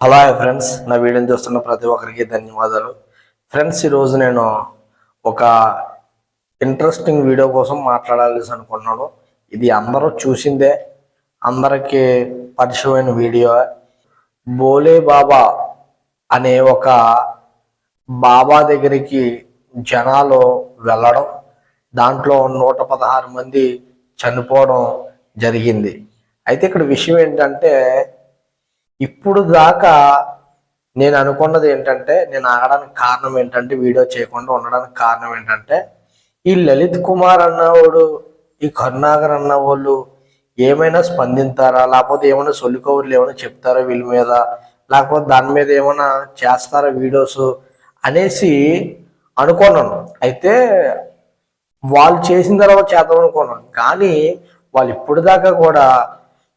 Hello friends నా వీడియోని చూస్తున్న ప్రతి ఒక్కరికి ధన్యవాదాలు. ఫ్రెండ్స్ ఈరోజు నేను ఒక ఇంట్రెస్టింగ్ వీడియో కోసం మాట్లాడాలి అనుకున్నాను. ఇది అందరూ చూసిందే. అందరికీ పరిచయమైన వీడియో బోలే బాబా అనే ఒక బాబా దగ్గరికి జనాలు వెళ్ళడం దాంట్లో నూట పదహారు మంది చనిపోవడం జరిగింది. అయితే ఇక్కడ విషయం ఏంటంటే ఇప్పుడు దాకా నేను అనుకున్నది ఏంటంటే నేను ఆగడానికి కారణం ఏంటంటే వీడియో చేయకుండా ఉండడానికి కారణం ఏంటంటే ఈ లలిత్ కుమార్ అన్నవాడు ఈ కరుణాకర్ అన్న వాళ్ళు ఏమైనా స్పందిస్తారా లేకపోతే ఏమైనా సొల్లికౌరులు ఏమైనా చెప్తారా వీళ్ళ మీద? లేకపోతే దాని మీద ఏమైనా చేస్తారా వీడియోస్ అనేసి అనుకున్నాను. అయితే వాళ్ళు చేసిన తర్వాత చేద్దాం అనుకున్నాను. కానీ వాళ్ళు ఇప్పుడు దాకా కూడా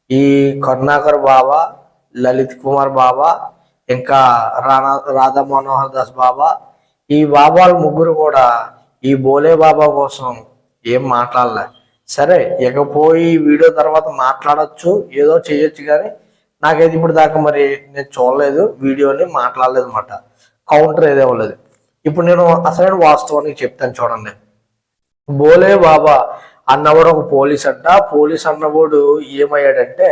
ఈ కరుణాకర్ బాబా లలిత్ కుమార్ బాబా ఇంకా రానా రాధా మనోహర్ దాస్ బాబా. ఈ బాబాలు ముగ్గురు కూడా ఈ బోలే బాబా కోసం ఏం మాట్లాడలే. సరే ఇకపోయి వీడియో తర్వాత మాట్లాడచ్చు ఏదో చేయొచ్చు కానీ నాకైతే ఇప్పుడు దాకా మరి నేను చూడలేదు వీడియోని మాట్లాడలేదు అనమాట కౌంటర్ ఏదో ఇవ్వలేదు. ఇప్పుడు నేను అసలైన వాస్తవానికి చెప్తాను చూడండి. బోలే బాబా అన్నవాడు ఒక పోలీస్ అంట. పోలీస్ అన్నవాడు ఏమయ్యాడంటే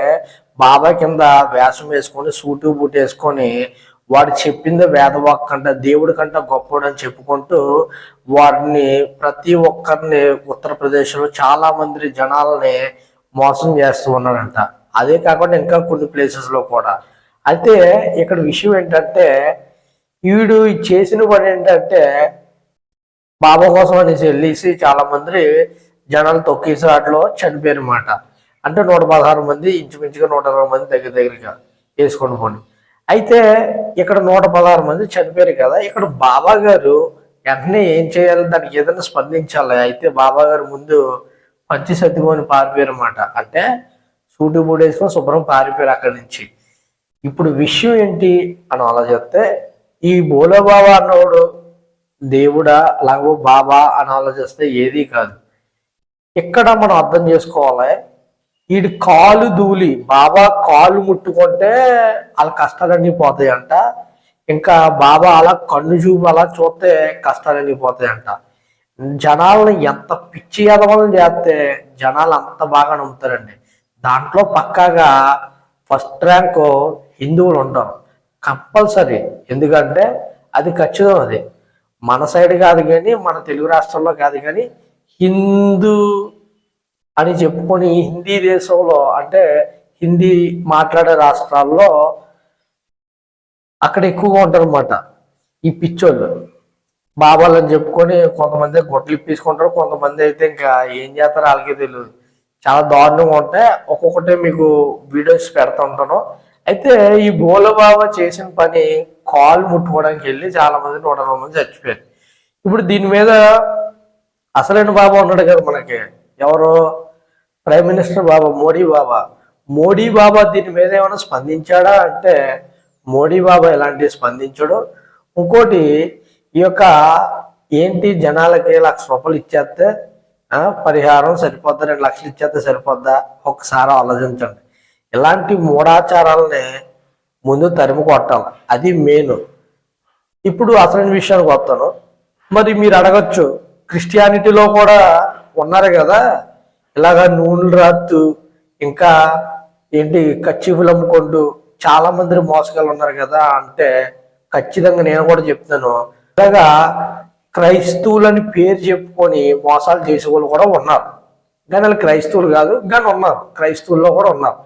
బాబా కింద వేషం వేసుకొని సూటు బూట్ వేసుకొని వాడు చెప్పింది వేదవాక్ కంట దేవుడి కంట గొప్పవాడు అని చెప్పుకుంటూ వారిని ప్రతి ఒక్కరిని ఉత్తరప్రదేశ్లో చాలా మంది జనాలని మోసం చేస్తూ ఉన్నాడంట. అదే కాకుండా ఇంకా కొన్ని ప్లేసెస్లో కూడా. అయితే ఇక్కడ విషయం ఏంటంటే వీడు చేసిన పని ఏంటంటే బాబా కోసం అనేసి వెళ్ళేసి చాలా మంది జనాలు తొక్కేసి వాటిలో చనిపోయారు మాట అంటే నూట పదహారు మంది ఇంచుమించుగా నూట ఇరవై మంది దగ్గర దగ్గరగా వేసుకొని పోండి. అయితే ఇక్కడ నూట పదహారు మంది చనిపోయారు కదా ఇక్కడ బాబా గారు వెంటనే ఏం చేయాలి దానికి ఏదైనా స్పందించాలి. అయితే బాబా గారు ముందు పంచి సత్తుకొని పారిపోయారు అన్నమాట అంటే సూటి మూడేసుకొని శుభ్రం పారిపోయారు అక్కడి నుంచి. ఇప్పుడు విషయం ఏంటి అని ఆలోచిస్తే ఈ బోలో బాబా అన్నవాడు దేవుడా లేకపోతే బాబా అని ఆలోచిస్తే ఏదీ కాదు. ఇక్కడ మనం అర్థం చేసుకోవాలి? వీడు కాలు దూలి బాబా కాలు ముట్టుకుంటే వాళ్ళ కష్టాలన్నీ పోతాయంట. ఇంకా బాబా అలా కన్ను చూపు అలా చూస్తే కష్టాలన్నీ పోతాయంట. జనాలను ఎంత పిచ్చి ఎదవలం చేస్తే జనాలు అంత బాగా నమ్ముతారండి. దాంట్లో పక్కాగా ఫస్ట్ ర్యాంక్ హిందువులు ఉంటారు. కంపల్సరీ. ఎందుకంటే అది ఖచ్చితం అది. మన సైడ్ కాదు కానీ మన తెలుగు రాష్ట్రంలో కాదు కానీ హిందూ అని చెప్పుకొని హిందీ దేశంలో అంటే హిందీ మాట్లాడే రాష్ట్రాల్లో అక్కడ ఎక్కువగా ఉంటారనమాట ఈ పిచ్చోళ్ళు. బాబాలు అని చెప్పుకొని కొంతమంది గొడ్లు ఇప్పించుకుంటారు కొంతమంది అయితే ఇంకా ఏం చేస్తారో వాళ్ళకే తెలియదు చాలా దారుణంగా ఉంటే ఒక్కొక్కటే మీకు వీడియోస్ పెడతా ఉంటాను. అయితే ఈ బోల చేసిన పని కాల్ ముట్టుకోవడానికి వెళ్ళి చాలా మంది నూట మంది చచ్చిపోయారు. ఇప్పుడు దీని మీద అసలైన బాబా ఉన్నాడు కదా మనకి. ఎవరు? Prime minister Baba Modi Baba. Modi బాబా దీని మీద ఏమైనా స్పందించాడా అంటే మోడీ బాబా ఎలాంటివి స్పందించాడు. ఇంకోటి ఈ యొక్క ఏంటి జనాలకి లక్ష రూపాయలు ఇచ్చేస్తే పరిహారం సరిపోద్దా? రెండు లక్షలు ఇచ్చేస్తే సరిపోద్దా? ఒక్కసారి ఆలోచించండి. ఇలాంటి మూఢాచారాలని ముందు తరిమి కొట్టాలి. అది మెయిన్. ఇప్పుడు అసలు విషయానికి వస్తాను. మరి మీరు అడగచ్చు క్రిస్టియానిటీలో కూడా ఉన్నారు కదా. ఇలాగా నూనెలు రాత్తు ఇంకా ఏంటి కచ్చిపులు అమ్ముకుంటూ చాలా మంది మోసగాళ్ళు ఉన్నారు కదా. అంటే ఖచ్చితంగా నేను కూడా చెప్తాను ఇలాగా క్రైస్తవులని పేరు చెప్పుకొని మోసాలు చేసే వాళ్ళు కూడా ఉన్నారు. కానీ వాళ్ళు క్రైస్తవులు కాదు కానీ ఉన్నారు. క్రైస్తవుల్లో కూడా ఉన్నారు.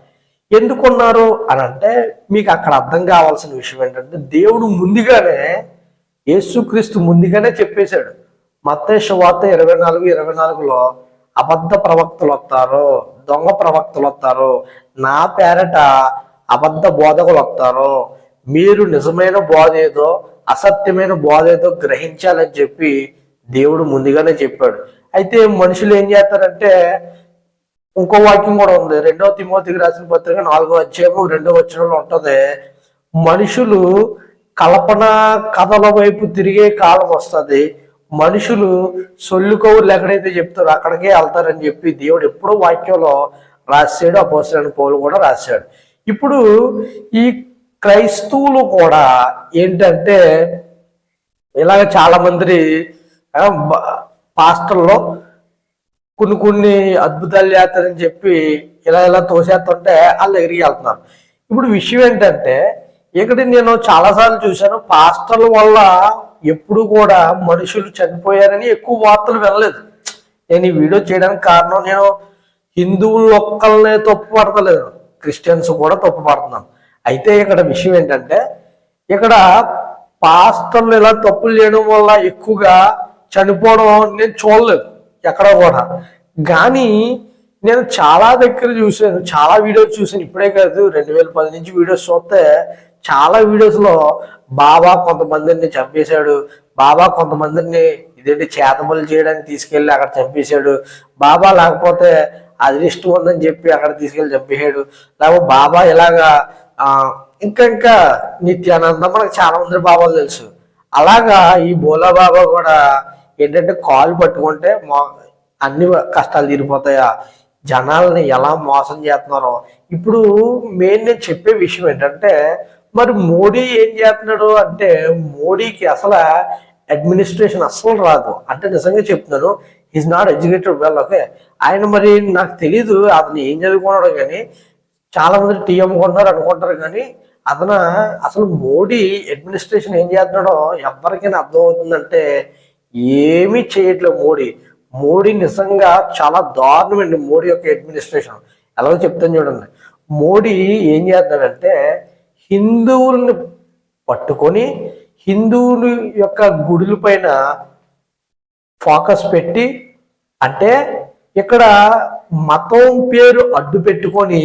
ఎందుకు ఉన్నారు అని అంటే మీకు అక్కడ అర్థం కావాల్సిన విషయం ఏంటంటే దేవుడు ముందుగానే యేసుక్రీస్తు ముందుగానే చెప్పేశాడు. మత్తేశ్వ వార్త ఇరవై నాలుగు ఇరవై నాలుగులో అబద్ధ ప్రవక్తలు వస్తారు దొంగ ప్రవక్తలు వస్తారు. నా పేరట అబద్ధ బోధకులు వస్తారు. మీరు నిజమైన బోధ ఏదో అసత్యమైన బోధ ఏదో గ్రహించాలని చెప్పి దేవుడు ముందుగానే చెప్పాడు. అయితే మనుషులు ఏం చేస్తారంటే ఇంకో వాక్యం కూడా ఉంది. రెండవ తిమోతికి రాసిన పత్రిక నాలుగో అధ్యాయము రెండవ వచనంలో ఉంటుంది మనుషులు కల్పన కథల వైపు తిరిగే కాలం వస్తుంది. మనుషులు సొల్లు కౌరులు ఎక్కడైతే చెప్తారో అక్కడికే వెళ్తారని చెప్పి దేవుడు ఎప్పుడో వాక్యంలో రాశాడు అపోసరని పౌలు కూడా రాశాడు. ఇప్పుడు ఈ క్రైస్తవులు కూడా ఏంటంటే ఇలాగ చాలా మంది పాస్టర్లో కొన్ని కొన్ని అద్భుతాలు చేస్తారని చెప్పి ఇలా ఇలా తోసేస్తుంటే వాళ్ళ దగ్గరికి వెళ్తున్నారు. ఇప్పుడు విషయం ఏంటంటే ఇక్కడ నేను చాలాసార్లు చూశాను పాస్టర్ల వల్ల ఎప్పుడు కూడా మనుషులు చనిపోయారని ఎక్కువ వార్తలు వినలేదు. నేను ఈ వీడియో చేయడానికి కారణం నేను హిందువులు ఒక్కళ్ళనే తప్పు పడతలేదు. క్రిస్టియన్స్ కూడా తప్పు పడుతున్నాను అయితే ఇక్కడ విషయం ఏంటంటే ఇక్కడ పాస్టర్లు ఇలా తప్పులు చేయడం వల్ల ఎక్కువగా చనిపోవడం నేను చూడలేదు ఎక్కడ కూడా. కానీ నేను చాలా దగ్గర చూశాను చాలా వీడియోస్ చూసాను ఇప్పుడే కాదు రెండు వేల పది నుంచి వీడియోస్ చూస్తే చాలా వీడియోస్లో బాబా కొంతమందిని చంపేశాడు బాబా కొంతమందిని ఇదేంటి చేతబలు చేయడానికి తీసుకెళ్ళి అక్కడ చంపేశాడు బాబా లేకపోతే అదృష్టం ఉందని చెప్పి అక్కడ తీసుకెళ్ళి చంపేశాడు. లేకపోతే బాబా ఇలాగా ఆ, ఇంకా ఇంకా నిత్యానంద మనకు చాలా మంది బాబాలు తెలుసు. అలాగా ఈ బోలా బాబా కూడా ఏంటంటే కాలు పట్టుకుంటే మా అన్ని కష్టాలు తీరిపోతాయా? జనాలని ఎలా మోసం చేస్తున్నారో. ఇప్పుడు మెయిన్ నేను చెప్పే విషయం ఏంటంటే మరి మోడీ ఏం చేస్తున్నాడు అంటే మోడీకి అసలు అడ్మినిస్ట్రేషన్ అస్సలు రాదు. అంటే నిజంగా చెప్తున్నాను is not educated well okay ఆయన మరి నాకు తెలీదు అతను ఏం చదువుకున్నాడు కానీ చాలా మంది టీఎం కొన్నారు అనుకుంటారు కానీ అతను అసలు మోడీ అడ్మినిస్ట్రేషన్ ఏం చేస్తున్నాడో ఎవరికైనా అర్థమవుతుందంటే ఏమీ చేయట్లేదు మోడీ. మోడీ నిజంగా చాలా దారుణమండి మోడీ యొక్క అడ్మినిస్ట్రేషన్ ఎలాగో చెప్తాను చూడండి. మోడీ ఏం చేస్తున్నాడంటే హిందువుల్ని పట్టుకొని హిందువులు యొక్క గుడుల పైన ఫోకస్ పెట్టి అంటే ఇక్కడ మతం పేరు అడ్డు పెట్టుకొని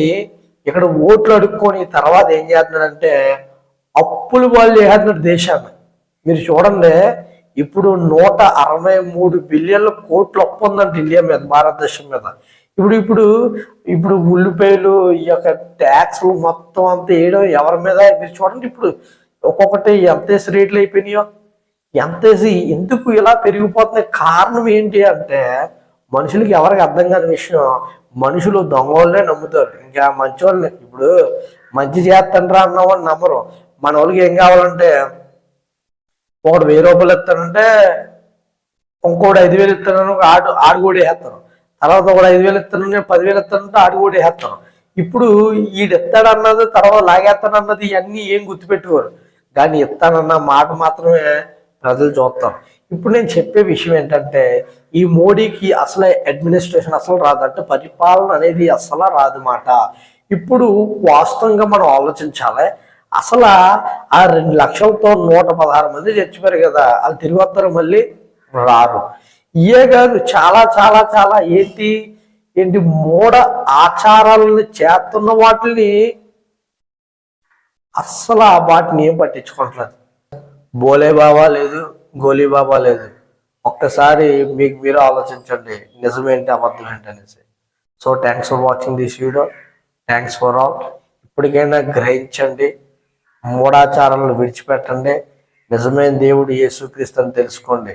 ఇక్కడ ఓట్లు అడుక్కొని తర్వాత ఏం చేస్తున్నాడంటే అప్పులు వాళ్ళు చేస్తున్నాడు దేశాన్ని. మీరు చూడండి ఇప్పుడు నూట అరవై మూడు బిలియన్ల కోట్లు అప్పు ఉందంట ఇండియా మీద భారతదేశం మీద. ఇప్పుడు ఇప్పుడు ఇప్పుడు ఉల్లిపాయలు ఈ యొక్క ట్యాక్స్లు మొత్తం అంతా వేయడం ఎవరి మీద? మీరు చూడండి ఇప్పుడు ఒక్కొక్కటి ఎంత వేసి రేట్లు అయిపోయినాయో. ఎంత వేసి ఎందుకు ఇలా పెరిగిపోతున్న కారణం ఏంటి అంటే మనుషులకి ఎవరికి అర్థం కాని విషయం మనుషులు దొంగోళ్ళనే నమ్ముతారు. ఇంకా మంచి వాళ్ళని ఇప్పుడు మంచి చేస్తాండ్రా అన్నవాడిని నమ్మరు. మన వాళ్ళకి ఏం కావాలంటే ఒకడు వెయ్యి రూపాయలు ఇస్తానంటే ఇంకోటి ఐదు వేలు ఇస్తానని ఆడు ఆడు కూడా వేస్తారు. తర్వాత కూడా ఐదు వేలు ఇస్తాను నేను పదివేలు ఇస్తానంటే ఆడి కూడా వేస్తాను ఇప్పుడు ఈడు ఇస్తాడన్నది తర్వాత లాగేస్తానన్నది ఇవన్నీ ఏం గుర్తుపెట్టుకోరు. కానీ ఇస్తానన్న మాట మాత్రమే ప్రజలు చూస్తాం ఇప్పుడు నేను చెప్పే విషయం ఏంటంటే ఈ మోడీకి అసలు అడ్మినిస్ట్రేషన్ అసలు రాదు అంటే పరిపాలన అనేది అసలు రాదు మాట. ఇప్పుడు వాస్తవంగా మనం ఆలోచించాలి అసలు ఆ రెండు లక్షలతో నూట పదహారు మంది చచ్చిపోయారు కదా వాళ్ళు తిరిగి వస్తారు మళ్ళీ? రారు. ఇయే కాదు చాలా చాలా చాలా ఏంటి? ఏంటి మూఢ ఆచారాలను చేస్తున్న వాటిని అస్సలు ఆ వాటిని ఏం పట్టించుకోవట్లేదు. బోలే బాబా లేదు గోలీ బాబా లేదు. ఒక్కసారి మీకు మీరు ఆలోచించండి నిజమేంటి అబద్ధం ఏంటి అనేసి. So thanks for watching this video thanks for all ఇప్పటికైనా గ్రహించండి మూఢాచారాలను విడిచిపెట్టండి. నిజమైన దేవుడు యేసుక్రీస్తు అని తెలుసుకోండి.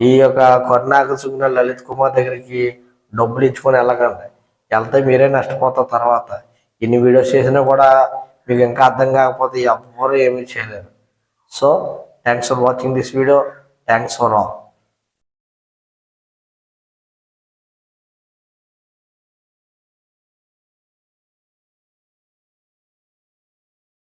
ఈ యొక్క కరుణాక సుగ్న లలిత్ కుమార్ దగ్గరికి డబ్బులు ఇచ్చుకొని వెళ్ళకండి. వెళ్తే మీరే నష్టపోతారు తర్వాత. ఇన్ని వీడియోస్ చేసినా కూడా మీకు ఇంకా అర్థం కాకపోతే ఎవ్వరూ ఏమీ చేయలేరు. So thanks for watching this video thanks for all